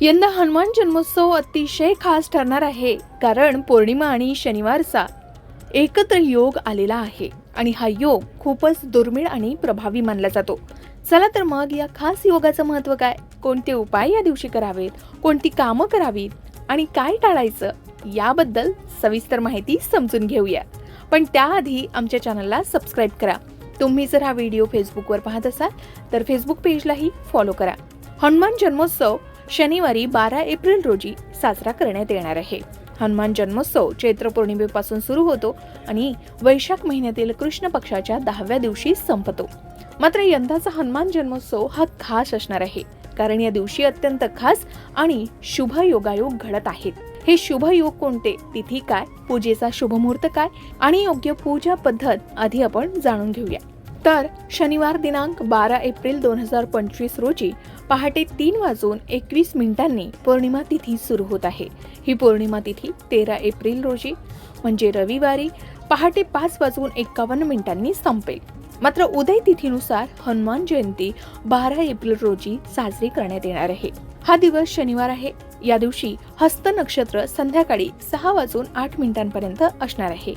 यंदा हनुमान जन्मोत्सव अतिशय खास ठरणार आहे कारण पौर्णिमा आणि शनिवारचा एकत्र योग आलेला आहे आणि हा योग खूपच दुर्मिळ आणि प्रभावी मानला जातो. चला तर मग या खास योगाचं महत्त्व काय? कोणते उपाय या दिवशी करावेत? कोणती कामं करावीत? आणि काय टाळायचं? याबद्दल सविस्तर माहिती समजून घेऊया. पण त्याआधी आमच्या चॅनलला सबस्क्राईब करा. तुम्ही जर हा व्हिडिओ फेसबुकवर पाहत असाल तर फेसबुक पेजलाही फॉलो करा. हनुमान जन्मोत्सव शनिवारी बारा एप्रिल रोजी साजरा करण्यात येणार आहे. हनुमान जन्मोत्सव चैत्र पौर्णिमेपासून सुरू होतो आणि वैशाख महिन्यातील कृष्ण पक्षाच्या दहाव्या दिवशी संपतो. मात्र यंदाचा हनुमान जन्मोत्सव हा खास असणार आहे कारण या दिवशी अत्यंत खास आणि शुभ योगायोग घडत आहेत. हे शुभ योग कोणते? तिथी काय? पूजेचा शुभ मुहूर्त काय? आणि योग्य पूजा पद्धत आधी आपण जाणून घेऊया. तर शनिवार दिनांक बारा एप्रिल दोन हजार पंचवीस रोजी पहाटे तीन वाजून एकवीस मिनिटांनी पौर्णिमा तिथी सुरू होत आहे. ही पौर्णिमा तिथी तेरा एप्रिल रोजी म्हणजे रविवारी पहाटे पाच वाजून एकावन्न मिनिटांनी संपेल. मात्र उदय तिथीनुसार हनुमान जयंती बारा एप्रिल रोजी साजरी करण्यात येणार आहे. हा दिवस शनिवार आहे. या दिवशी हस्त नक्षत्र संध्याकाळी सहा वाजून आठ मिनिटांपर्यंत असणार आहे.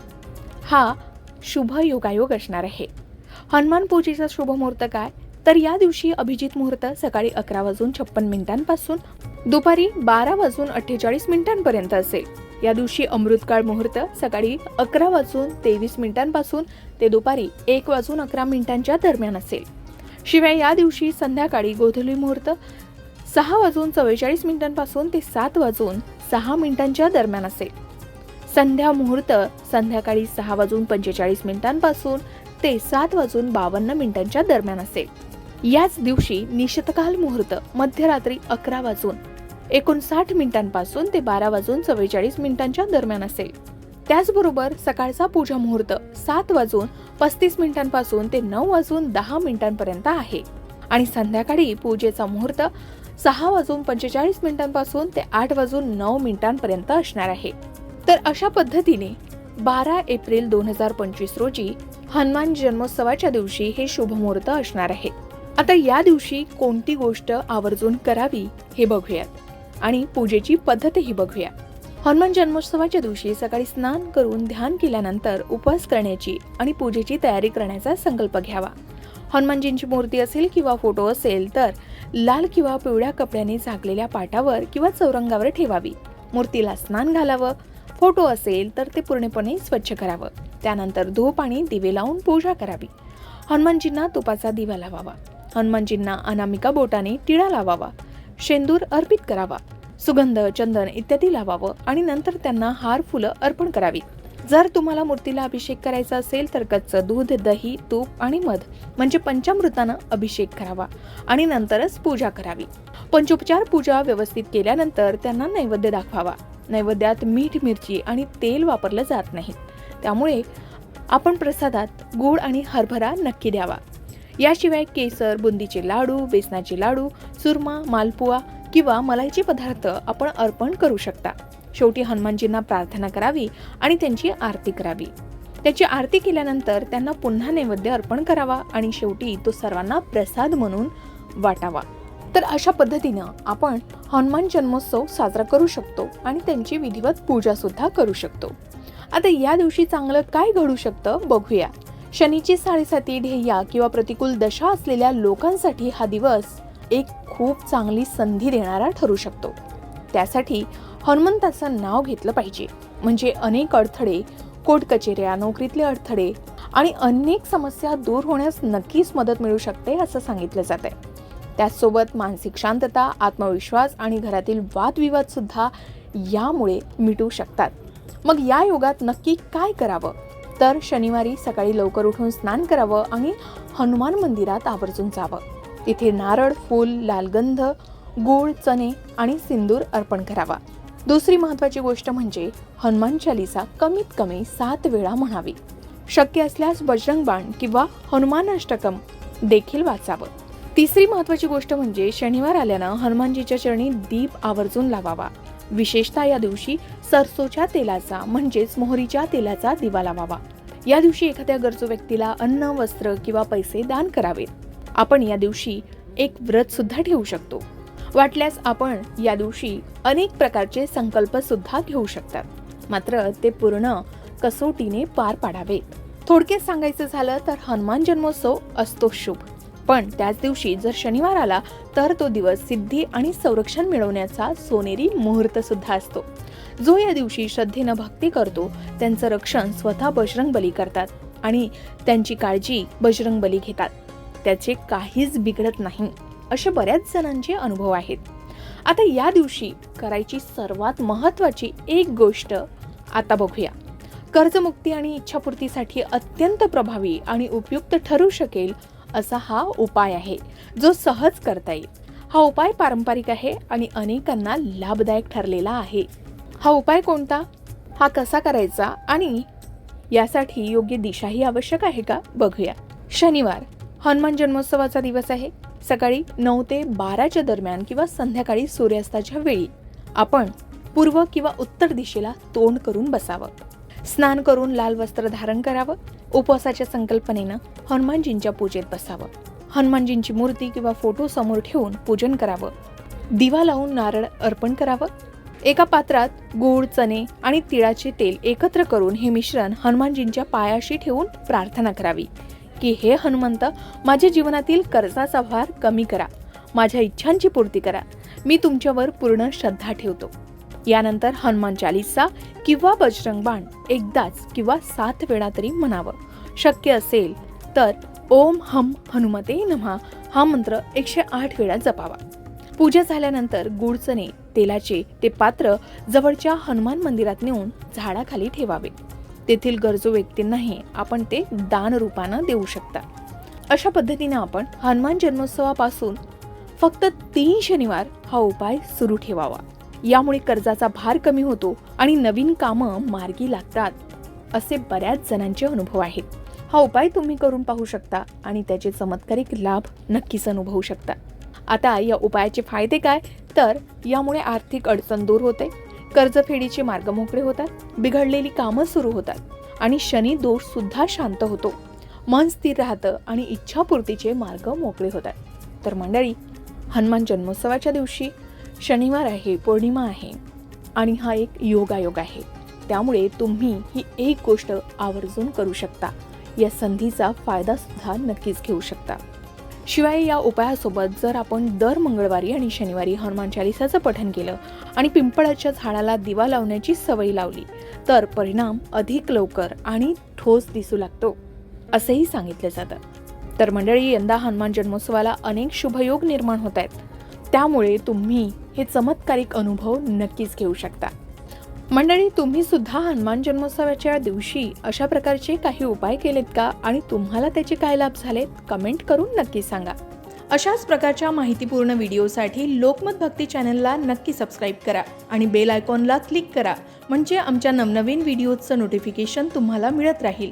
हा शुभ योगायोग असणार आहे. हनुमान पूजेचा शुभ मुहूर्त काय? तर या दिवशी अभिजित मुहूर्त सकाळी अकरा वाजून छप्पन मिनिटांपासून दुपारी बारा वाजून अठ्ठेचाळीस मिनिटांपर्यंत असेल. या दिवशी अमृतकाळ मुहूर्त सकाळी अकरा वाजून तेवीस मिनिटांपासून ते दुपारी एक वाजून अकरा मिनिटांच्या दरम्यान असेल. शिवाय या दिवशी संध्याकाळी गोधुली मुहूर्त सहा वाजून चव्वेचाळीस मिनिटांपासून ते सात वाजून सहा मिनिटांच्या दरम्यान असेल. संध्या मुहूर्त संध्याकाळी सहा वाजून पंचेचाळीस मिनिटांपासून ते सात वाजून बावन्न मिनिटांच्या दरम्यान असेल. याच दिवशी निशतकाल मुहूर्त मध्यरात्री अकरा वाजून एकोणसाठ मिनिटांपासून ते बारा वाजून चव्वेचाळीस मिनिटांच्या दरम्यान असेल. त्याचबरोबर सकाळचा पूजा मुहूर्त सात वाजून पस्तीस मिनिटांपासून ते नऊ वाजून दहा मिनिटांपर्यंत आहे. आणि संध्याकाळी पूजेचा मुहूर्त सहा वाजून पंचेचाळीस मिनिटांपासून ते आठ वाजून नऊ मिनिटांपर्यंत असणार आहे. तर अशा पद्धतीने बारा एप्रिल दोन हजार पंचवीस रोजी हनुमान जन्मोत्सवाच्या दिवशी हे शुभमुहूर्त असणार आहे. आता या दिवशी कोणती गोष्ट आवर्जून करावी हे बघूयात आणि पूजेची पद्धतही बघूया हनुमान जन्मोत्सवाच्या दिवशी सकाळी स्नान करून ध्यान केल्यानंतर उपवास करण्याची आणि पूजेची तयारी करण्याचा संकल्प घ्यावा. हनुमानजींची मूर्ती असेल किंवा फोटो असेल तर लाल किंवा पिवळ्या कपड्याने झाकलेल्या पाटावर किंवा चौरंगावर ठेवावी. मूर्तीला स्नान घालावं फोटो असेल तर ते पूर्णपणे स्वच्छ करावं. त्यानंतर धूप आणि दिवे लावून पूजा करावी. हनुमानजींना तुपाचा दिवा लावावा. हनुमानजींना अनामिका बोटाने टिळा लावावा. शेंदूर अर्पित करावा. सुगंध चंदन इत्यादी लावावं आणि नंतर त्यांना हार फुलं अर्पण करावी. जर तुम्हाला मूर्तीला अभिषेक करायचा असेल तर कच्चं दूध दही तूप आणि मध म्हणजे पंचामृतानं अभिषेक करावा आणि नंतरच पूजा करावी. पंचोपचार पूजा व्यवस्थित केल्यानंतर त्यांना नैवेद्य दाखवावा. नैवेद्यात मीठ मिरची आणि तेल वापरलं जात नाही. त्यामुळे आपण प्रसादात गूळ आणि हरभरा नक्की द्यावा. याशिवाय केसर बुंदीचे लाडू बेसनाचे लाडू सुरमा मालपुआ किंवा मलाईचे पदार्थ आपण अर्पण करू शकता. शेवटी हनुमानजींना प्रार्थना करावी आणि त्यांची आरती करावी. त्याची आरती केल्यानंतर त्यांना पुन्हा नैवेद्य अर्पण करावा आणि शेवटी तो सर्वांना प्रसाद म्हणून वाटावा. तर अशा पद्धतीनं आपण हनुमान जन्मोत्सव साजरा करू शकतो आणि त्यांची विधिवत पूजा सुद्धा करू शकतो. आता या दिवशी चांगलं काय घडू शकतं बघूया. शनीची साडेसाती ध्येया किंवा प्रतिकूल दशा असलेल्या लोकांसाठी हा दिवस एक खूप चांगली संधी देणारा ठरू शकतो. त्यासाठी हनुमंताचं नाव घेतलं पाहिजे. म्हणजे अनेक अडथळे कोर्ट कचेऱ्या नोकरीतले अडथळे आणि अनेक समस्या दूर होण्यास नक्कीच मदत मिळू शकते असं सांगितलं जात आहे त्याचसोबत मानसिक शांतता आत्मविश्वास आणि घरातील वादविवादसुद्धा यामुळे मिटू शकतात. मग या योगात नक्की काय करावं? तर शनिवारी सकाळी लवकर उठून स्नान करावं आणि हनुमान मंदिरात आवर्जून जावं. तिथे नारळ फूल लालगंध गूळ चणे आणि सिंदूर अर्पण करावा. दुसरी महत्वाची गोष्ट म्हणजे हनुमान चालिसा कमीत कमी सात वेळा म्हणावी. शक्य असल्यास बजरंग बाण किंवा हनुमान अष्टकम देखील वाचावं. तिसरी महत्वाची गोष्ट म्हणजे शनिवार आल्यानं हनुमानजीच्या चरणी दीप आवर्जून लावावा. विशेषतः या दिवशी सरसोच्या तेलाचा म्हणजेच मोहरीच्या तेलाचा दिवा लावावा. या दिवशी एखाद्या गरजू व्यक्तीला अन्न वस्त्र किंवा पैसे दान करावेत आपण या दिवशी एक व्रत सुद्धा ठेवू शकतो. वाटल्यास आपण या दिवशी अनेक प्रकारचे संकल्प सुद्धा घेऊ शकतात. मात्र ते पूर्ण कसोटीने पार पाडावे. थोडक्यात सांगायचं झालं तर हनुमान जन्मोत्सव असतो शुभ. पण त्याच दिवशी जर शनिवार आला तर तो दिवस सिद्धी आणि संरक्षण मिळवण्याचा सोनेरी मुहूर्त सुद्धा असतो. जो या दिवशी श्रद्धेनं भक्ती करतो त्यांचं रक्षण स्वतः बजरंग बली करतात आणि त्यांची काळजी बजरंग बली घेतात. त्याचे काहीच बिघडत नाही असे बऱ्याच जणांचे अनुभव आहेत. आता या दिवशी करायची सर्वात महत्वाची एक गोष्ट आता बघूया. कर्जमुक्ती आणि इच्छापूर्तीसाठी अत्यंत प्रभावी आणि उपयुक्त ठरू शकेल असा हा उपाय आहे जो सहज करता येईल. हा उपाय पारंपरिक आहे आणि अनेकांना लाभदायक ठरलेला आहे. हा उपाय कोणता? हा कसा करायचा आणि यासाठी योग्य दिशाही आवश्यक आहे का? बघूया. शनिवार हनुमान जन्मोत्सवाचा दिवस आहे. सकाळी नऊ ते बाराच्या दरम्यान किंवा संध्याकाळी सूर्यास्ताच्या वेळी. आपण पूर्व किंवा उत्तर दिशेला तोंड करून बसावं. स्नान करून लाल वस्त्र धारण करावं. उपवासाच्या संकल्पनेनं हनुमानजींच्या पूजेत बसावं. हनुमानजींची मूर्ती किंवा फोटो समोर ठेवून पूजन करावं. दिवा लावून नारळ अर्पण करावं. एका पात्रात गूळ चणे आणि तिळाचे तेल एकत्र करून हे मिश्रण हनुमानजींच्या पायाशी ठेवून प्रार्थना करावी. की हे हनुमंत माझ्या जीवनातील कर्जाचा भार कमी करा. माझ्या इच्छांची पूर्ती करा. मी तुमच्यावर पूर्ण श्रद्धा ठेवतो. यानंतर हनुमान चालीसा किंवा बजरंग बाण एकदाच किंवा सात वेळा तरी म्हणावं. शक्य असेल तर ओम हम हनुमते नमः हा मंत्र एकशे आठ वेळा जपावा. पूजा झाल्यानंतर गुडचणे तेलाचे ते पात्र जवळच्या हनुमान मंदिरात नेऊन झाडाखाली ठेवावे. तेथील गरजू व्यक्तींनाही आपण ते दान रूपानं देऊ शकता. अशा पद्धतीने आपण हनुमान जन्मोत्सवापासून फक्त तीन शनिवार हा उपाय सुरू ठेवावा. यामुळे कर्जाचा भार कमी होतो आणि नवीन कामं मार्गी लागतात असे बऱ्याच जणांचे अनुभव आहेत. हा उपाय तुम्ही करून पाहू शकता आणि त्याचे चमत्कारिक लाभ नक्कीच अनुभवू शकता. आता या उपायाचे फायदे काय? तर यामुळे आर्थिक अडचण दूर होते कर्जफेडीचे मार्ग मोकळे होतात बिघडलेली कामं सुरू होतात आणि शनी दोष सुद्धा शांत होतो. मन स्थिर राहतं आणि इच्छापूर्तीचे मार्ग मोकळे होतात. तर मंडळी हनुमान जन्मोत्सवाच्या दिवशी शनिवार आहे पौर्णिमा आहे आणि हा एक योगायोग आहे. त्यामुळे तुम्ही ही एक गोष्ट आवर्जून करू शकता. या संधीचा फायदा सुद्धा नक्कीच घेऊ शकता. शिवाय या उपायासोबत जर आपण दर मंगळवारी आणि शनिवारी हनुमान चालिसाचं पठन केलं आणि पिंपळाच्या झाडाला दिवा लावण्याची सवय लावली तर परिणाम अधिक लवकर आणि ठोस दिसू लागतो असंही सांगितलं जातं. तर मंडळी यंदा हनुमान जन्मोत्सवाला अनेक शुभयोग निर्माण होत आहेत. त्यामुळे तुम्ही हे चमत्कारिक अनुभव नक्कीच घेऊ शकता. मंडळी तुम्ही सुद्धा हनुमान जन्मोत्सवाच्या दिवशी अशा प्रकारचे काही उपाय केलेत का? आणि तुम्हाला त्याचे काय लाभ झालेत? कमेंट करून नक्की सांगा. अशाच प्रकारच्या माहितीपूर्ण व्हिडिओसाठी लोकमत भक्ती चॅनलला नक्की सबस्क्राईब करा आणि बेल आयकॉनला क्लिक करा म्हणजे आमच्या नवनवीन व्हिडिओचं नोटिफिकेशन तुम्हाला मिळत राहील.